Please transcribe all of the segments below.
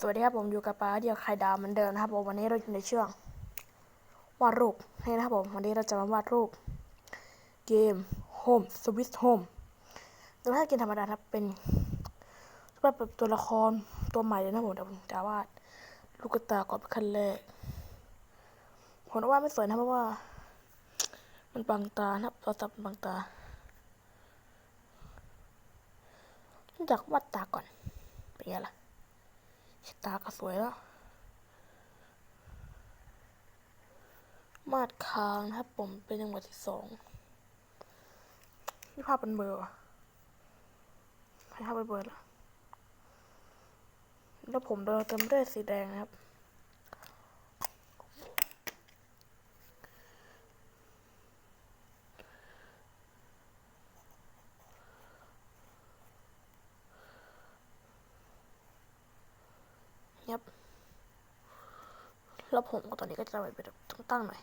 สวัสดีครับผมอยู่กับป้าเดียวไข่ดาวเหมือนเดิมนะครับผมวันนี้เราอยู่ในช่วงวาดรูปนี่นะครับผมวันนี้เราจะมาวาดรูป เกม Home Sweet Home แต่ถ้าเกมธรรมดาครับเป็นแบบตัวละครตัวใหม่เลยนะผมเดี๋ยวผมจะวาดลูกตาก่อนเป็นขั้นแรกผมว่าไม่สวยนะเพราะว่า มันบังตานะครับตัวสับมันบังตาจากวาดตาก่อนเป็นไงล่ะ ตาก็สวยแล้ว มาดคางนะครับผมเป็นจังหวะที่สองนี่ภาพเป็นเบอร์วะให้ภาพเป็นเบอร์ละแล้วผมเดินเต็มด้วยสีแดงนะครับ แล้วผมก็ตอนนี้ก็จะไปแบบตั้งๆหน่อย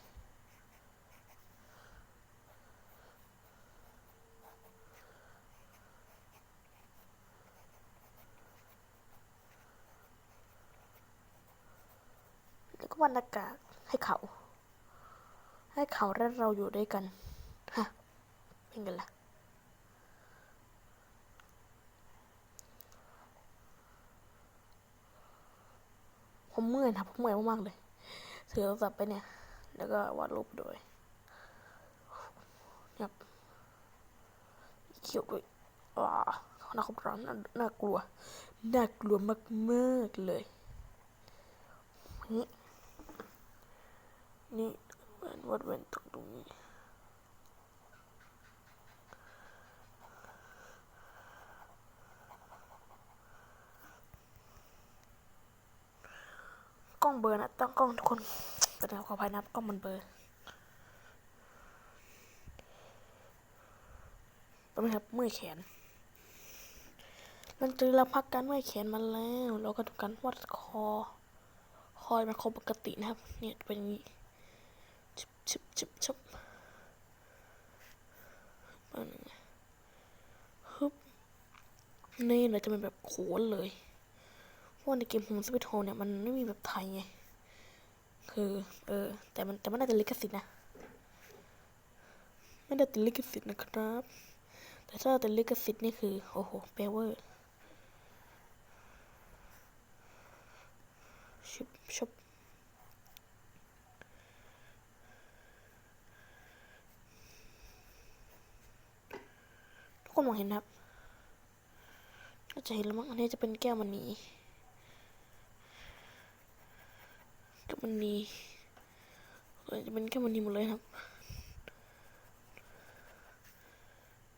แล้วก็วรรณากาศให้เขา ให้เขาและเราอยู่ด้วยกัน ฮะ เป็นไงล่ะผมเมื่อยนะผมเมื่อยมากๆเลย ถือโทรศัพท์ไปเนี่ย แล้วก็วาดรูปด้วยเนี่ยเขียวด้วยว้าน่าขบร้อนน่าน่ากลัว น่ากลัวมากๆเลย นี่ นี่เป็นวัดเวนตรงตรงนี้ องเบอร์นะต้องกล้องทุกคนเป็นขออภัยนะกล้องมันเบอร์เป็นไหมครับเมื่อยแขนหลังจากเราพักการเมื่อยแขนมาแล้ว เราก็ทำการวัดคอ คอยมันคอปกตินะครับ เนี่ยเป็นอย่างนี้ชิบชิบชิบชิบอันฮึบนี่เราจะเป็นแบบโขนเลย พว่าในเกมโฮมสวิตโฮเนี่ยมันไม่มีแบบไทยไง คือ เออ แต่มันแต่มันน่าจะลิขสิทธิ์นะ ไม่ได้ติดลิขสิทธิ์นะครับ แต่ถ้าติดลิขสิทธิ์นี่คือ โอ้โหเปเวอร์ชุบชุบทุกคนมองเห็นนะครับก็จะเห็นแล้วมั้งอันนี้จะเป็นแก้วมันนีแก้ว มันนีเออจะเป็นแก้วมันนีหมดเลยครับ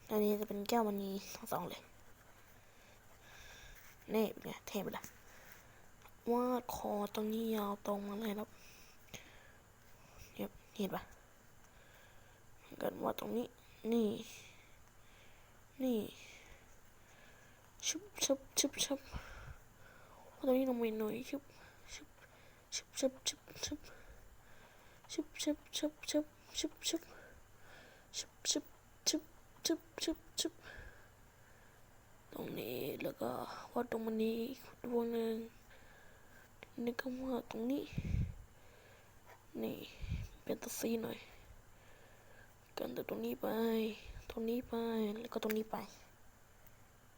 อันนี้จะเป็นแก้วมันนีทั้งสองเลย นี่เป็นไงเทไปละวาดคอตรงนี้ยาวตรงมาเลยครับเห็นเห็นปะเกิดวาดตรงนี้ นี่ นี่ ชุบชุบชุบชุบตรงนี้ลงไปหน่อยชุบ ชุบชุบชุบชุบชุบชุบชุบชุบชุบชุบชุบชุบชุบชุบชุบชุบตรงนี้แล้วก็วาดตรงมันนี้ดวงหนึ่งนี่ก็วาดตรงนี้ นี่เป็นตัวซีหน่อย กันจากตรงนี้ไป ตรงนี้ไป แล้วก็ตรงนี้ไป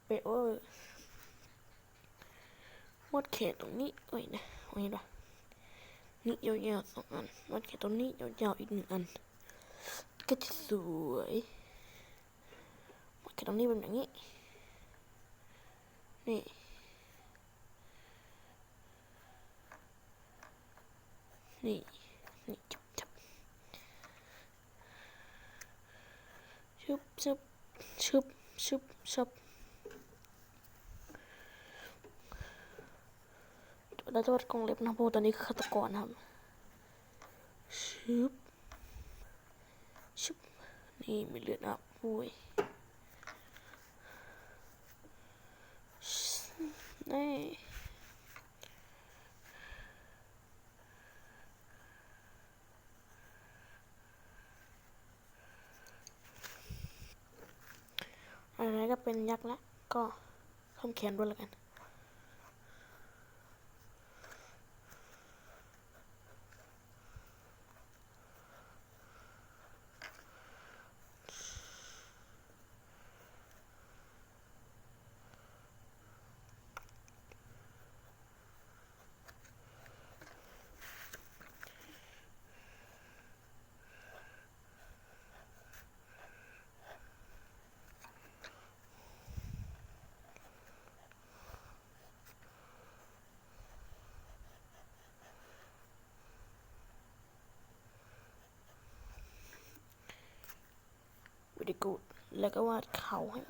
เปะเวอร์วาดเขตตรงนี้เอ้ยนะเอาเห็นะ นี่ยาวๆสองอันวาดเขตตรงนี้ยาวๆอีกหนึ่งอัน ก็จะสวยวาดเขตตรงนี้เป็นอย่างนี้ นี่นี่นี่จับจับชุบชุบชุบชุบชุบ เราจะวัดกรงเล็บนะเพราะว่าตอนนี้คือฆาตกรนะครับชุบชุบนี่มีเลือดอับอุ้ยนี่อะไรก็เป็นยักษ์ละก็ทำแขนด้วยแล้วกัน very good แล้วก็วาดเขาให้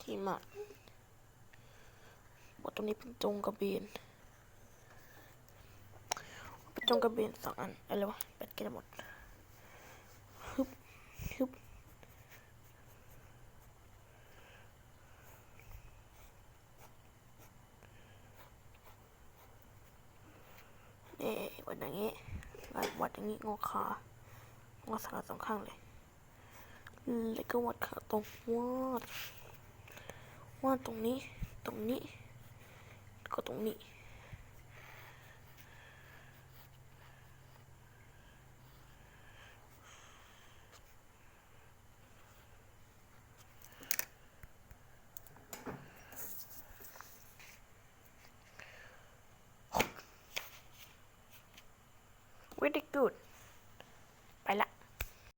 ที่มาบทตรงนี้เป็นจงกระเบนเป็นจงกระเบนสองอันอะไรวะแบตแกจะหมดฮึบฮึบนี่วัดอย่างงี้างนี้งอขางอขาสองข้างเลยแล้วก็วัดขาตรงวาดวาดตรงนี้ ตรงนี้ ก็ตรงนี้